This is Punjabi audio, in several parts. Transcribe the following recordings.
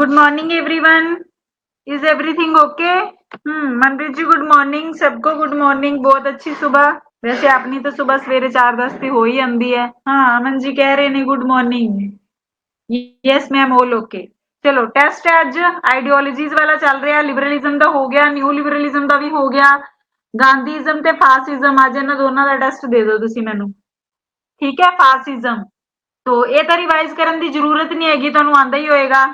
good morning everyone is everything okay hmm Manpreet ji good morning सबको गुड मॉर्निंग बहुत अच्छी सुबह वैसे अपनी तो सुबह सवेरे चार दस से हो ही आंदी है हाँ अमन जी कह रहे ने good morning yes ma'am all okay ਚਲੋ ਟੈਸਟ ਹੈ ਅੱਜ ਆਈਡੀਓਲੋਜੀਜ਼ ਵਾਲਾ ਚੱਲ ਰਿਹਾ ਲਿਬਰਲਿਜ਼ਮ ਦਾ ਹੋ ਗਿਆ ਨਿਊ ਲਿਬਰਲਿਜ਼ਮ ਦਾ ਵੀ ਹੋ ਗਿਆ ਗਾਂਧੀਜ਼ਮ ਤੇ ਫਾਸਿਜ਼ਮ ਅੱਜ ਇਹਨਾਂ ਦੋਨਾਂ ਦਾ ਟੈਸਟ ਦੇ ਦਿਓ ਤੁਸੀਂ ਮੈਨੂੰ ਠੀਕ ਹੈ ਫਾਸਿਜ਼ਮ ਤੋ ਇਹ ਤਾਂ ਰਿਵਾਈਜ਼ ਕਰਨ ਦੀ ਜ਼ਰੂਰਤ ਨਹੀਂ ਹੈਗੀ ਤੁਹਾਨੂੰ ਆਂਦਾ ਹੀ ਹੋਏਗਾ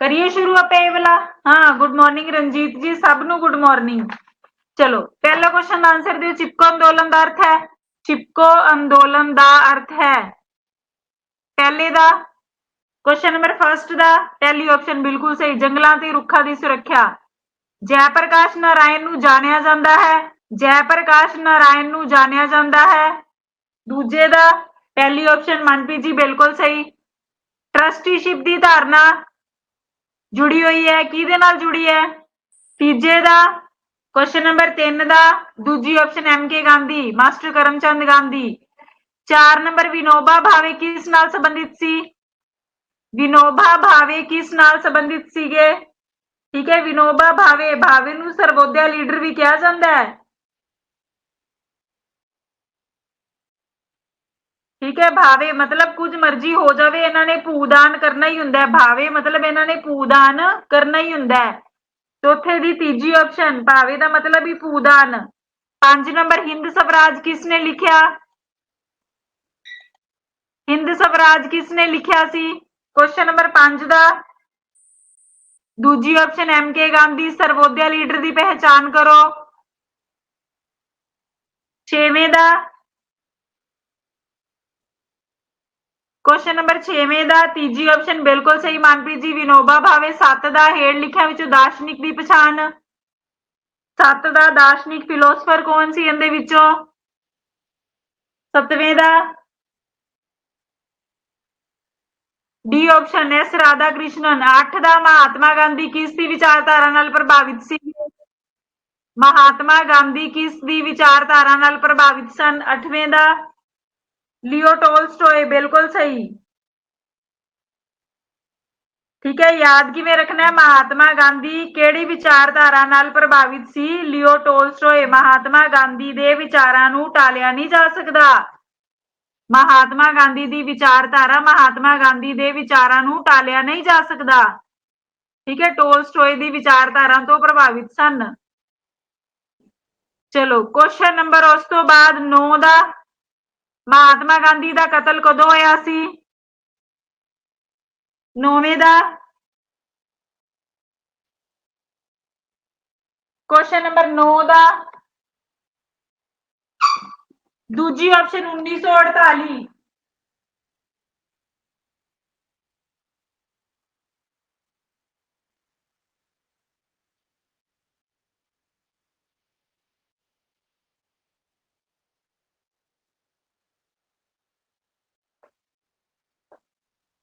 ਕਰੀਏ ਸ਼ੁਰੂ ਆਪਾਂ ਇਹ ਵਾਲਾ? ਹਾਂ ਗੁੱਡ ਮਾਰਨਿੰਗ ਰਣਜੀਤ ਜੀ, ਸਭ ਨੂੰ ਗੁੱਡ ਮਾਰਨਿੰਗ ਚਲੋ, ਪਹਿਲਾ ਕੁਐਸਚਨ ਦਾ ਆਨਸਰ ਦਿਓ, ਚਿਪਕੋ ਅੰਦੋਲਨ ਦਾ ਅਰਥ ਹੈ? ਚਿਪਕੋ ਅੰਦੋਲਨ ਦਾ ਅਰਥ ਹੈ। ਪਹਿਲੇ ਦਾ ਕੁਐਸਚਨ ਨੰਬਰ ਫਰਸਟ ਦਾ, ਪਹਿਲੀ ਆਪਸ਼ਨ ਬਿਲਕੁਲ ਸਹੀ, ਜੰਗਲਾਂ ਤੇ ਰੁੱਖਾਂ ਦੀ ਸੁਰੱਖਿਆ। ਜੈ ਪ੍ਰਕਾਸ਼ ਨਾਰਾਇਣ ਨੂੰ ਜਾਣਿਆ ਜਾਂਦਾ ਹੈ। ਜੈ ਪ੍ਰਕਾਸ਼ ਨਾਰਾਇਣ ਨੂੰ ਜਾਣਿਆ ਜਾਂਦਾ ਹੈ। ਦੂਜੇ ਦਾ, ਪਹਿਲੀ ਆਪਸ਼ਨ ਮਨਪ੍ਰੀਤ ਜੀ ਬਿਲਕੁਲ ਸਹੀ। ਟਰਸਟੀਸ਼ਿਪ ਦੀ ਧਾਰਨਾ ਜੁੜੀ ਹੋਈ ਹੈ, ਕਿਹਦੇ ਨਾਲ ਜੁੜੀ ਹੈ? ਤੀਜੇ ਦਾ ਕੁਐਸਚਨ ਨੰਬਰ 3 ਦਾ, ਦੂਜੀ option M K Gandhi, master Karamchand Gandhi. 4 number Vinoba Bhave ਕਿਸ ਨਾਲ ਸੰਬੰਧਿਤ ਸੀ? ਵਿਨੋਬਾ ਭਾਵੇ ਕਿਸ ਨਾਲ ਸੰਬੰਧਿਤ ਸੀਗੇ? ਠੀਕ ਹੈ, ਵਿਨੋਬਾ ਭਾਵੇ ਭਾਵੇ ਨੂੰ ਸਰਵੋਦਿਆ ਲੀਡਰ ਵੀ ਕਿਹਾ ਜਾਂਦਾ ਹੈ। ਠੀਕ ਹੈ, ਭਾਵੇ ਮਤਲਬ ਕੁਝ ਮਰਜ਼ੀ ਹੋ ਜਾਵੇ, ਇਹਨਾਂ ਨੇ ਭੂਦਾਨ ਕਰਨਾ ਹੀ ਹੁੰਦਾ ਹੈ। ਭਾਵੇ ਮਤਲਬ ਇਹਨਾਂ ਨੇ ਭੂਦਾਨ ਕਰਨਾ ਹੀ ਹੁੰਦਾ ਹੈ। ਚੌਥੇ ਦੀ ਤੀਜੀ ਆਪਸ਼ਨ ਭਾਵੇ ਦਾ ਮਤਲਬ ਹੀ ਭੂਦਾਨ 5 ਨੰਬਰ ਹਿੰਦ ਸਵਰਾਜ ਕਿਸ ਨੇ ਲਿਖਿਆ? ਹਿੰਦ ਸਵਰਾਜ ਕਿਸ ਨੇ ਲਿਖਿਆ ਸੀ? ਕੁਐਸਚਨ ਨੰਬਰ 5 ਦਾ। ਦੂਜੀ option M K Gandhi Sarvodaya leader ਦੀ ਪਹਿਚਾਨ ਕਰੋ। ਛੇਵੇਂ ਦਾ। ਕੁਐਸਚਨ ਨੰਬਰ 6ਵੇਂ ਦਾ, ਤੀਜੀ ਆਪਸ਼ਨ ਬਿਲਕੁਲ ਸਹੀ, ਮਨਪ੍ਰੀਤ ਜੀ, ਵਿਨੋਬਾ ਭਾਵੇ 7 ਦਾ, ਹੇਠ ਲਿਖਿਆ ਵਿੱਚੋਂ ਦਾਰਸ਼ਨਿਕ ਦੀ ਪਛਾਣ। 7 ਦਾ, ਦਾਰਸ਼ਨਿਕ ਫਿਲੋਸਫਰ ਕੌਣ ਸੀ ਇਹਦੇ ਵਿੱਚੋਂ? ਸੱਤਵੇਂ ਦਾ। D option S Radhakrishnan 8 ਦਾ, ਮਹਾਤਮਾ ਗਾਂਧੀ ਕਿਸ ਦੀ ਵਿਚਾਰਧਾਰਾ ਨਾਲ ਪ੍ਰਭਾਵਿਤ ਸੀ? ਮਹਾਤਮਾ ਗਾਂਧੀ ਕਿਸ ਦੀ ਵਿਚਾਰਧਾਰਾ ਨਾਲ ਪ੍ਰਭਾਵਿਤ ਸਨ? 8ਵੇਂ ਦਾ। ਲਿਓ ਟੋਲਸਟੋਏ ਬਿਲਕੁਲ ਸਹੀ। ਠੀਕ ਹੈ, ਯਾਦ ਕਿਵੇਂ ਰੱਖਣਾ ਹੈ? ਮਹਾਤਮਾ ਗਾਂਧੀ ਕਿਹੜੀ ਵਿਚਾਰਧਾਰਾ ਨਾਲ ਪ੍ਰਭਾਵਿਤ ਸੀ? ਲਿਓ ਟੋਲਸਟੋਏ ਮਹਾਤਮਾ ਗਾਂਧੀ ਦੇ ਵਿਚਾਰਾਂ ਨੂੰ ਟਾਲਿਆ ਨਹੀਂ ਜਾ ਸਕਦਾ। ਮਹਾਤਮਾ ਗਾਂਧੀ ਦੀ ਵਿਚਾਰਧਾਰਾ ਮਹਾਤਮਾ ਗਾਂਧੀ ਦੇ ਵਿਚਾਰਾਂ ਨੂੰ ਟਾਲਿਆ ਨਹੀਂ ਜਾ ਸਕਦਾ। ਠੀਕ ਹੈ ਟੋਲਸਟੋਏ ਦੀ ਵਿਚਾਰਧਾਰਾ ਤੋਂ ਪ੍ਰਭਾਵਿਤ ਸਨ। ਚਲੋ ਕੁਐਸਚਨ ਨੰਬਰ ਉਸ ਤੋਂ ਬਾਅਦ 9 ਦਾ ਮਹਾਤਮਾ ਗਾਂਧੀ ਦਾ ਕਤਲ ਕਦੋਂ ਹੋਇਆ ਸੀ? ਨੌਵੇਂ ਦਾ। ਕੁਐਸਚਨ ਨੰਬਰ 9 ਦਾ। ਦੂਜੀ ਆਪਸ਼ਨ 1948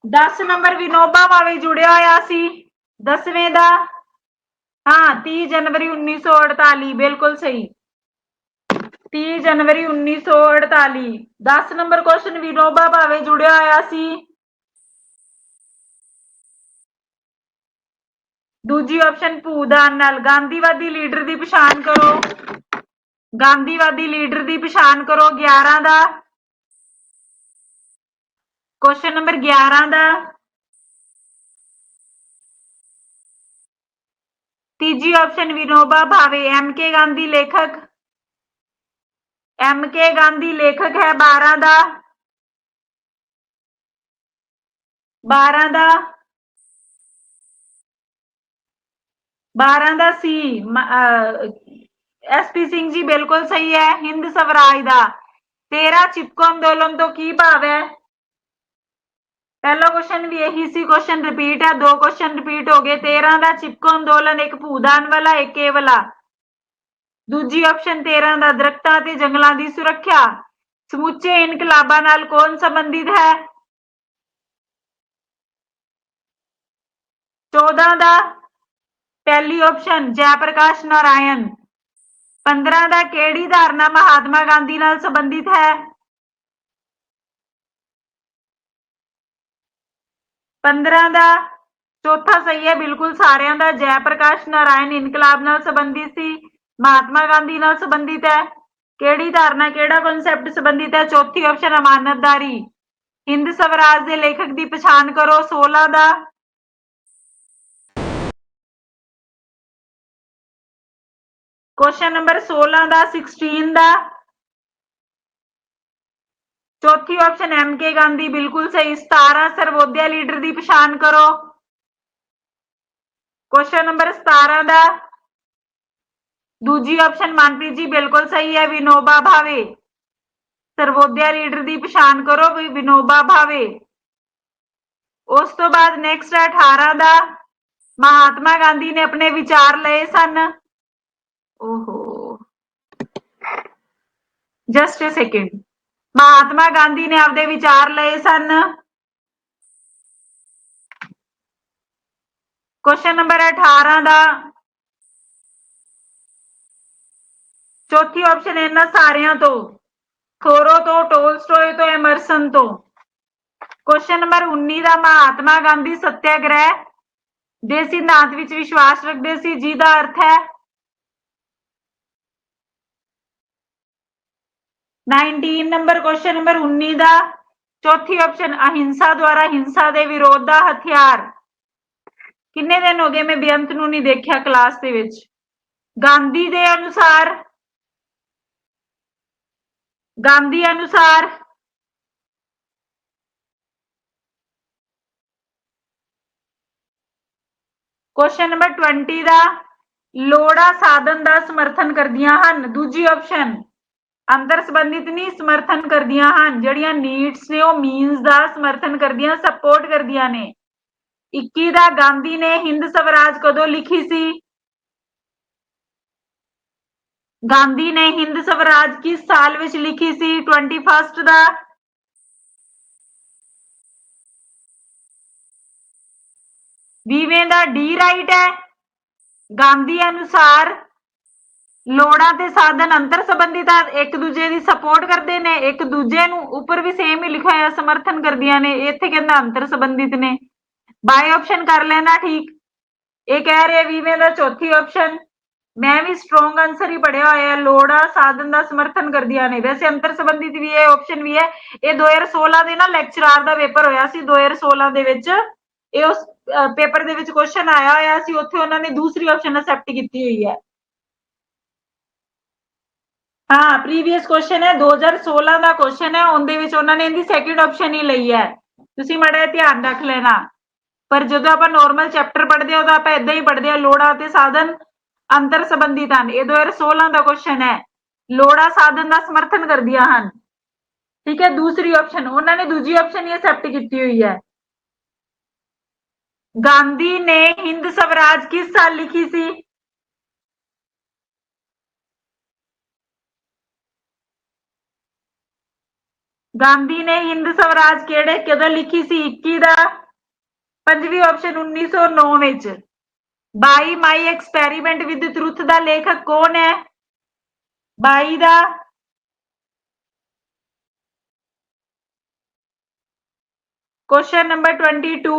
10 ਨੰਬਰ ਵਿਨੋਬਾ ਭਾਵੇ ਜੁੜਿਆ ਹੋਇਆ ਸੀ 10ਵੇਂ ਦਾ। ਹਾਂ 30 ਜਨਵਰੀ 1948 ਬਿਲਕੁਲ ਸਹੀ। 30 ਜਨਵਰੀ 1948 10 ਨੰਬਰ ਕੁਐਸਚਨ ਵਿਨੋਬਾ ਭਾਵੇ ਜੁੜਿਆ ਹੋਇਆ ਸੀ। ਦੂਜੀ ਆਪਸ਼ਨ ਭੂਦਾਨ ਨਾਲ, ਗਾਂਧੀਵਾਦੀ ਲੀਡਰ ਦੀ ਪਛਾਣ ਕਰੋ। ਗਾਂਧੀਵਾਦੀ ਲੀਡਰ ਦੀ ਪਛਾਣ ਕਰੋ 11 ਦਾ। ਕੁਐਸਚਨ ਨੰਬਰ 11 ਦਾ ਤੀਜੀ ਆਪਸ਼ਨ ਵਿਨੋਬਾ ਭਾਵੇ ਐਮ ਕੇ ਗਾਂਧੀ ਲੇਖਕ ਐਮ ਕੇ ਗਾਂਧੀ ਲੇਖਕ ਹੈ 12 ਦਾ 12 ਦਾ 12 ਦਾ ਸੀ ਐਸਪੀ ਸਿੰਘ ਜੀ ਬਿਲਕੁਲ ਸਹੀ ਹੈ ਹਿੰਦ ਸਵਰਾਜ ਦਾ 13 ਚਿਪਕੋ ਅੰਦੋਲਨ ਤੋਂ ਕੀ ਭਾਵ ਹੈ ਪਹਿਲਾ ਕੁਐਸਚਨ ਵੀ ਇਹੀ ਸੀ ਕੁਐਸਚਨ ਰਿਪੀਟ ਹੈ ਦੋ ਕੁਐਸਚਨ ਰਿਪੀਟ ਹੋ ਗਏ 13 ਦਾ ਚਿਪਕੋ ਅੰਦੋਲਨ, ਇੱਕ ਭੂਦਾਨ ਵਾਲਾ, ਇੱਕ ਇਹ ਵਾਲਾ। ਦੂਜੀ ਆਪਸ਼ਨ 13 ਦਾ ਦਰਖਤਾਂ ਤੇ ਜੰਗਲਾਂ ਦੀ ਸੁਰੱਖਿਆ। ਸਮੁੱਚੇ ਇਨਕਲਾਬਾਂ ਨਾਲ ਕੌਣ ਸੰਬੰਧਿਤ ਹੈ? 14 ਦਾ ਪਹਿਲੀ ਆਪਸ਼ਨ ਜੈ ਪ੍ਰਕਾਸ਼ ਨਾਰਾਇਣ। 15 ਦਾ ਕਿਹੜੀ ਧਾਰਨਾ ਮਹਾਤਮਾ ਗਾਂਧੀ ਨਾਲ ਸੰਬੰਧਿਤ ਹੈ? 15 ਦਾ, ਚੌਥਾ ਸਹੀ ਹੈ, ਬਿਲਕੁਲ ਸਾਰਿਆਂ ਦਾ ਜੈ ਪ੍ਰਕਾਸ਼ ਨਾਰਾਇਣ ਇਨਕਲਾਬ ਨਾਲ ਸੰਬੰਧਿਤ ਸੀ, ਮਹਾਤਮਾ ਗਾਂਧੀ ਨਾਲ ਸੰਬੰਧਿਤ ਹੈ, ਕਿਹੜੀ ਧਾਰਨਾ, ਕਿਹੜਾ ਕਨਸੈਪਟ ਸੰਬੰਧਿਤ ਹੈ? ਚੌਥੀ ਆਪਸ਼ਨ ਅਮਾਨਤਦਾਰੀ, ਹਿੰਦ ਸਵਰਾਜ ਦੇ ਲੇਖਕ ਦੀ ਪਛਾਣ ਕਰੋ 16 ਦਾ। ਕੁਐਸਚਨ ਨੰਬਰ 16 ਦਾ 16 ਦਾ। ਚੌਥੀ ਆਪਸ਼ਨ ਐਮ ਕੇ ਗਾਂਧੀ ਬਿਲਕੁਲ ਸਹੀ 17 ਸਰਵੋਦਿਆ ਲੀਡਰ ਦੀ ਪਛਾਣ ਕਰੋ ਕੁਐਸਚਨ ਨੰਬਰ 17 ਦਾ ਦੂਜੀ ਆਪਸ਼ਨ ਮਨਪ੍ਰੀਤ ਜੀ ਬਿਲਕੁਲ ਸਹੀ ਹੈ ਵਿਨੋਬਾ ਭਾਵੇ ਸਰਵੋਦਿਆ ਲੀਡਰ ਦੀ ਪਛਾਣ ਕਰੋ ਵੀ ਵਿਨੋਬਾ ਭਾਵੇ ਉਸ ਤੋਂ ਬਾਅਦ ਨੈਕਸਟ ਹੈ 18 ਦਾ ਮਹਾਤਮਾ ਗਾਂਧੀ ਨੇ ਆਪਣੇ ਵਿਚਾਰ ਲਏ ਸਨ ਓਹੋ just a second Mahatma Gandhi ਨੇ ਆਪਦੇ ਵਿਚਾਰ ਲਏ ਸਨ। ਕੁਐਸਚਨ ਨੰਬਰ 18 ਦਾ। ਚੌਥੀ ਆਪਸ਼ਨ ਇਹਨਾਂ ਸਾਰਿਆਂ ਤੋਂ ਥੋਰੋ ਤੋਂ, ਟੋਲਸਟੋਏ ਤੋਂ, ਐਮਰਸਨ ਤੋਂ। ਕੁਐਸਚਨ ਨੰਬਰ 19 ਦਾ, ਮਹਾਤਮਾ ਗਾਂਧੀ ਸਤਿਆਗ੍ਰਹਿ ਦੇ ਸਿਧਾਂਤ ਵਿੱਚ ਵਿਸ਼ਵਾਸ ਰੱਖਦੇ ਸੀ, ਜਿਹਦਾ ਅਰਥ ਹੈ 19 ਨੰਬਰ ਕੁਐਸਚਨ ਨੰਬਰ 19 ਦਾ ਚੌਥੀ ਆਪਸ਼ਨ ਅਹਿੰਸਾ ਦੁਆਰਾ ਹਿੰਸਾ ਦੇ ਵਿਰੋਧ ਦਾ ਹਥਿਆਰ। ਕਿੰਨੇ ਦਿਨ ਹੋ ਗਏ ਮੈਂ ਬੇਅੰਤ ਨੂੰ ਨਹੀਂ ਦੇਖਿਆ ਕਲਾਸ ਦੇ ਵਿੱਚ? ਗਾਂਧੀ ਦੇ ਅਨੁਸਾਰ, ਗਾਂਧੀ ਅਨੁਸਾਰ ਕੁਐਸਚਨ ਨੰਬਰ 20 ਦਾ ਲੋੜਾ ਸਾਧਨ ਦਾ ਸਮਰਥਨ ਕਰਦੀਆਂ ਹਨ। ਦੂਜੀ ਆਪਸ਼ਨ ਅੰਦਰ ਸੰਬੰਧਿਤ ਨਹੀਂ, ਸਮਰਥਨ ਕਰਦੀਆਂ ਹਨ। ਜਿਹੜੀਆਂ ਨੀਡਸ ਨੇ, ਉਹ ਮੀਨਸ ਦਾ ਸਮਰਥਨ ਕਰਦੀਆਂ ਸਪੋਰਟ ਕਰਦੀਆਂ ਨੇ। 21 ਦਾ ਗਾਂਧੀ ਨੇ ਹਿੰਦ ਸਵਰਾਜ ਕਦੋਂ ਲਿਖੀ ਸੀ? ਗਾਂਧੀ ਨੇ ਹਿੰਦ ਸਵਰਾਜ ਕਿਸ ਸਾਲ ਵਿੱਚ ਲਿਖੀ ਸੀ? 21st ਦਾ। ਵੀਵੇਂ ਦਾ ਡੀ ਰਾਈਟ ਹੈ। ਗਾਂਧੀ ਅਨੁਸਾਰ ਲੋੜਾਂ ਤੇ ਸਾਧਨ ਅੰਤਰ ਸੰਬੰਧਿਤ ਇੱਕ ਦੂਜੇ ਦੀ ਸਪੋਰਟ ਕਰਦੇ ਨੇ, ਇੱਕ ਦੂਜੇ ਨੂੰ ਉੱਪਰ ਵੀ ਸੇਮ ਹੀ ਲਿਖਿਆ ਹੋਇਆ ਸਮਰਥਨ ਕਰਦੀਆਂ ਨੇ ਇੱਥੇ ਕਹਿੰਦਾ ਅੰਤਰ ਸੰਬੰਧਿਤ ਨੇ। ਬਾਈ ਆਪਸ਼ਨ ਕਰ ਲੈਣਾ ਠੀਕ। ਇਹ ਕਹਿ ਰਹੇ ਵੀਵੇਂ ਦਾ ਚੌਥੀ ਆਪਸ਼ਨ ਮੈਂ ਵੀ ਸਟਰੋਂਗ ਆਨਸਰ ਹੀ ਪੜਿਆ ਹੋਇਆ ਹੈ ਲੋੜਾ, ਸਾਧਨ ਦਾ ਸਮਰਥਨ ਕਰਦੀਆਂ ਨੇ। ਵੈਸੇ ਅੰਤਰ ਸੰਬੰਧਿਤ ਵੀ ਇਹ ਆਪਸ਼ਨ ਵੀ ਹੈ। ਇਹ 2016 ਦੇ ਨਾ ਲੈਕਚਰਾਰ ਦਾ ਪੇਪਰ ਹੋਇਆ ਸੀ 2016 ਦੇ ਵਿੱਚ। ਇਹ ਉਸ ਪੇਪਰ ਦੇ ਵਿੱਚ ਕੁਐਸਚਨ ਆਇਆ ਹੋਇਆ ਸੀ, ਉੱਥੇ ਉਹਨਾਂ ਨੇ ਦੂਸਰੀ ਆਪਸ਼ਨ ਅਸੈਪਟ ਕੀਤੀ ਹੋਈ ਹੈ। ਹਾਂ ਪ੍ਰੀਵੀਅਸ ਕੁਐਸਚਨ ਹੈ 2016 ਦਾ ਕੁਐਸਚਨ ਹੈ, ਉਹਦੇ ਵਿੱਚ ਉਹਨਾਂ ਨੇ ਇਹਦੀ ਸੈਕਿੰਡ ਆਪਸ਼ਨ ਹੀ ਲਈ ਹੈ। ਤੁਸੀਂ ਮੜਾ ਧਿਆਨ ਰੱਖ ਲੈਣਾ। ਪਰ ਜਦੋਂ ਆਪਾਂ ਨਾਰਮਲ ਚੈਪਟਰ ਪੜ੍ਹਦੇ ਹਾਂ ਤਾਂ ਆਪਾਂ ਇਦਾਂ ਹੀ ਪੜ੍ਹਦੇ ਹਾਂ, ਲੋੜਾ ਤੇ ਸਾਧਨ ਅੰਤਰ ਸੰਬੰਧਿਤ ਹਨ। ਇਹ 2016 ਦਾ ਕੁਐਸਚਨ ਹੈ। ਲੋੜਾ, ਸਾਧਨ ਦਾ ਸਮਰਥਨ ਕਰਦੀਆਂ ਹਨ। ਠੀਕ ਹੈ, ਦੂਸਰੀ ਆਪਸ਼ਨ ਉਹਨਾਂ ਨੇ ਦੂਜੀ ਆਪਸ਼ਨ ਹੀ ਅਸੈਪਟ ਕੀਤੀ ਹੋਈ ਹੈ। ਗਾਂਧੀ ਨੇ ਹਿੰਦ ਸਵਰਾਜ ਕਿਸ ਸਾਲ ਲਿਖੀ ਸੀ? ਗਾਂਧੀ ਨੇ ਹਿੰਦ ਸਵਰਾਜ ਕਿਹੜੇ ਕਦੋਂ ਲਿਖੀ ਸੀ 21 ਦਾ ਪੰਜਵੀਂ ਆਪਸ਼ਨ 1909 ਵਿੱਚ ਬਾਈ ਮਾਈ ਐਕਸਪੈਰੀਮੈਂਟ ਵਿਦ ਟਰੁੱਥ ਦਾ ਲੇਖਕ ਕੌਣ ਹੈ ਬਾਈ ਦਾ ਕੁਐਸਚਨ ਨੰਬਰ 22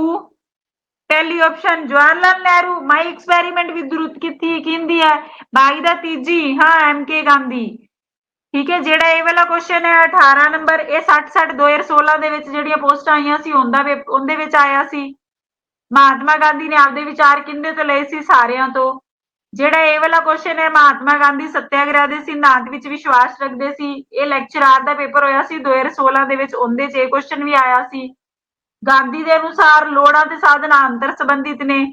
ਪਹਿਲੀ option Jawaharlal Nehru my experiment with truth ਕਿੱਥੀ ਕਿੰਦੀ ਹੈ ਬਾਈ ਦਾ ਤੀਜੀ ਹਾਂ ਐਮ ਕੇ ਗਾਂਧੀ ਠੀਕ ਹੈ, ਜਿਹੜਾ ਇਹ ਵਾਲਾ ਕੁਐਸਚਨ ਹੈ 18 ਨੰਬਰ ਇਹ 60 60 2016 ਦੇ ਵਿੱਚ ਜਿਹੜੀਆਂ ਪੋਸਟਾਂ ਆਈਆਂ ਸੀ, ਉਹਦਾ ਉਹਦੇ ਵਿੱਚ ਆਇਆ ਸੀ। ਮਹਾਤਮਾ ਗਾਂਧੀ ਨੇ ਆਪਦੇ ਵਿਚਾਰ ਕਿੰਦੇ ਤੋਂ ਲਏ ਸੀ? ਸਾਰਿਆਂ ਤੋਂ। ਜਿਹੜਾ ਇਹ ਵਾਲਾ ਕੁਐਸਚਨ ਹੈ, ਮਹਾਤਮਾ ਗਾਂਧੀ ਸੱਤਿਆਗ੍ਰਹਿ ਦੇ ਸਿਧਾਂਤ ਵਿੱਚ ਵਿਸ਼ਵਾਸ ਰੱਖਦੇ ਸੀ। ਇਹ ਲੈਕਚਰਾਰ ਦਾ ਪੇਪਰ ਹੋਇਆ ਸੀ 2016 ਦੇ ਵਿੱਚ ਉਹਦੇ 'ਚ ਇਹ ਕੁਐਸਚਨ ਵੀ ਆਇਆ ਸੀ। ਗਾਂਧੀ ਦੇ ਅਨੁਸਾਰ ਲੋੜਾਂ ਤੇ ਸਾਧਨਾਂ ਅੰਤਰ ਸੰਬੰਧਿਤ ਨੇ।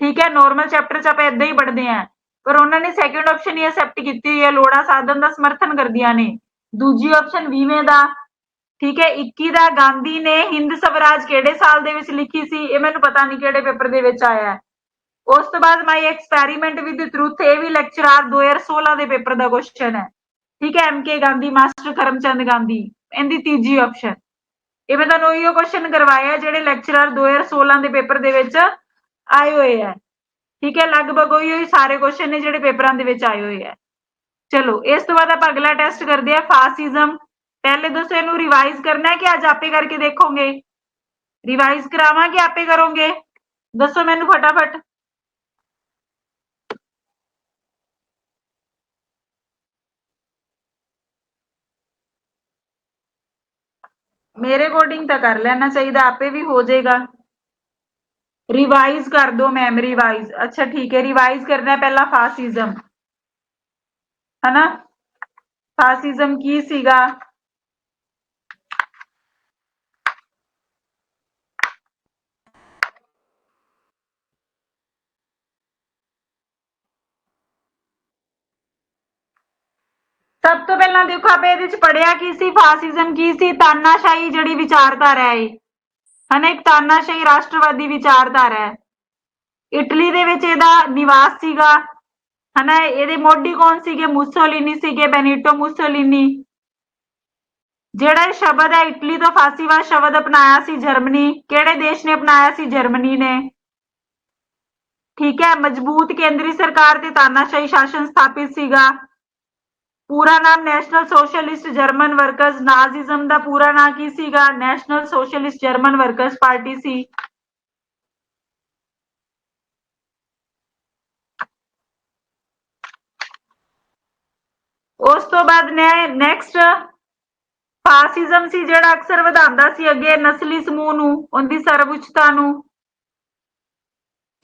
ਠੀਕ ਹੈ ਨੋਰਮਲ ਚੈਪਟਰ 'ਚ ਆਪਾਂ ਇਦਾਂ ਹੀ ਪੜ੍ਹਦੇ ਆਂ ਪਰ ਉਹਨਾਂ ਨੇ ਸੈਕੰਡ ਆਪਸ਼ਨ ਹੀ ਅਸੈਪਟ ਕੀਤੀ ਹੋਈ ਹੈ, ਲੋੜਾ ਸਾਧਨ ਦਾ ਸਮਰਥਨ ਕਰਦੀਆਂ ਨੇ। ਦੂਜੀ ਆਪਸ਼ਨ 20ਵੇਂ ਦਾ, ਠੀਕ ਹੈ 21 ਦਾ, ਗਾਂਧੀ ਨੇ ਹਿੰਦ ਸਵਰਾਜ ਕਿਹੜੇ ਸਾਲ ਦੇ ਵਿੱਚ ਲਿਖੀ ਸੀ? ਇਹ ਮੈਨੂੰ ਪਤਾ ਨਹੀਂ ਕਿਹੜੇ ਪੇਪਰ ਦੇ ਵਿੱਚ ਆਇਆ ਹੈ। ਉਸ ਤੋਂ ਬਾਅਦ ਮਾਈ ਐਕਸਪੈਰੀਮੈਂਟ ਵਿਦ ਟਰੁੱਥ ਇਹ ਵੀ ਲੈਕਚਰਾਰ 2016 ਦੇ ਪੇਪਰ ਦਾ ਕੁਐਸਚਨ ਹੈ। ਠੀਕ ਹੈ M K Gandhi master Karamchand Gandhi ਇਹਦੀ ਤੀਜੀ ਆਪਸ਼ਨ ਇਹ ਮੈਂ ਤੁਹਾਨੂੰ ਉਹੀ ਕੁਐਸਚਨ ਕਰਵਾਇਆ ਜਿਹੜੇ ਲੈਕਚਰਾਰ 2016 ਦੇ ਪੇਪਰ ਦੇ ਵਿੱਚ ਆਏ ਹੋਏ ਹੈ। ਠੀਕ ਹੈ, ਲਗਭਗ ਉਹੀ ਹੋਈ ਸਾਰੇ ਕੁਐਸਚਨ ਨੇ ਜਿਹੜੇ ਪੇਪਰਾਂ ਦੇ ਵਿੱਚ ਆਏ ਹੋਏ ਆ ਚਲੋ, ਇਸ ਤੋਂ ਬਾਅਦ ਆਪਾਂ ਅਗਲਾ ਟੈਸਟ ਕਰਦੇ ਆ ਫਾਸਿਜ਼ਮ ਪਹਿਲੇ ਦੱਸੋ ਇਹਨੂੰ ਰਿਵਾਈਜ਼ ਕਰਨਾ ਹੈ ਕਿ ਅੱਜ ਆਪੇ ਕਰਕੇ ਦੇਖੋਗੇ? ਰਿਵਾਈਜ਼ ਕਰਾਵਾਂ ਕਿ ਆਪੇ ਕਰੋਗੇ? ਦੱਸੋ ਮੈਨੂੰ ਫਟਾਫਟ। ਮੇਰੇ ਅਕੋਰਡਿੰਗ ਤਾਂ ਕਰ ਲੈਣਾ ਚਾਹੀਦਾ, ਆਪੇ ਵੀ ਹੋ ਜਾਏਗਾ। ਰਿਵਾਈਜ਼ ਕਰ ਦੋ ਮੈਮ ਰਿਵਾਈਜ਼ ਅੱਛਾ, ਠੀਕ ਹੈ ਰਿਵਾਈਜ਼ ਕਰਨਾ ਪਹਿਲਾਂ ਫਾਸਿਜ਼ਮ ਹਨਾ? ਫਾਸਿਜ਼ਮ ਕੀ ਸੀਗਾ? ਸਭ ਤੋਂ ਪਹਿਲਾਂ ਦੇਖੋ, ਆਪਾਂ ਇਹਦੇ ਵਿੱਚ ਪੜਿਆ ਕੀ ਸੀ? ਫਾਸਿਜ਼ਮ ਕੀ ਸੀ? ਤਾਨਾਸ਼ਾਹੀ ਜਿਹੜੀ ਵਿਚਾਰਧਾਰਾ ਹੈ ਇਹ ਹਨਾ, ਇੱਕ ਤਾਨਾਸ਼ਾਹੀ ਰਾਸ਼ਟਰਵਾਦੀ ਵਿਚਾਰਧਾਰਾ ਹੈ। ਇਟਲੀ ਦੇ ਵਿੱਚ ਇਹਦਾ ਨਿਵਾਸ ਸੀਗਾ। ਹਨਾ, ਇਹਦੇ ਮੋਢੀ ਕੌਣ ਸੀਗੇ? ਮੁਸੋਲਿਨੀ ਸੀਗੇ, ਬੈਨੀਟੋ ਮੁਸੋਲਿਨੀ। ਜਿਹੜਾ ਸ਼ਬਦ ਹੈ, ਇਟਲੀ ਤੋਂ ਫਾਸੀਵਾਦ ਸ਼ਬਦ ਅਪਣਾਇਆ ਸੀ ਜਰਮਨੀ। ਕਿਹੜੇ ਦੇਸ਼ ਨੇ ਅਪਣਾਇਆ ਸੀ? ਜਰਮਨੀ ਨੇ। ਠੀਕ ਹੈ, ਮਜ਼ਬੂਤ ਕੇਂਦਰੀ ਸਰਕਾਰ ਤੇ ਤਾਨਾਸ਼ਾਹੀ ਸ਼ਾਸਨ ਸਥਾਪਿਤ ਸੀਗਾ। ਪੂਰਾ ਨਾਮ National Socialist German Workers Nazism ਦਾ ਪੂਰਾ ਨਾਮ ਕੀ ਸੀਗਾ? National Socialist German Workers Party ਸੀ। ਉਸ ਤੋਂ ਬਾਅਦ ਨੈਕਸਟ ਫਾਸਿਜ਼ਮ ਸੀ ਜਿਹੜਾ ਅਕਸਰ ਵਧਾਉਂਦਾ ਸੀ ਅੱਗੇ ਨਸਲੀ ਸਮੂਹ ਨੂੰ, ਉਹਦੀ ਸਰਵਉੱਚਤਾ ਨੂੰ।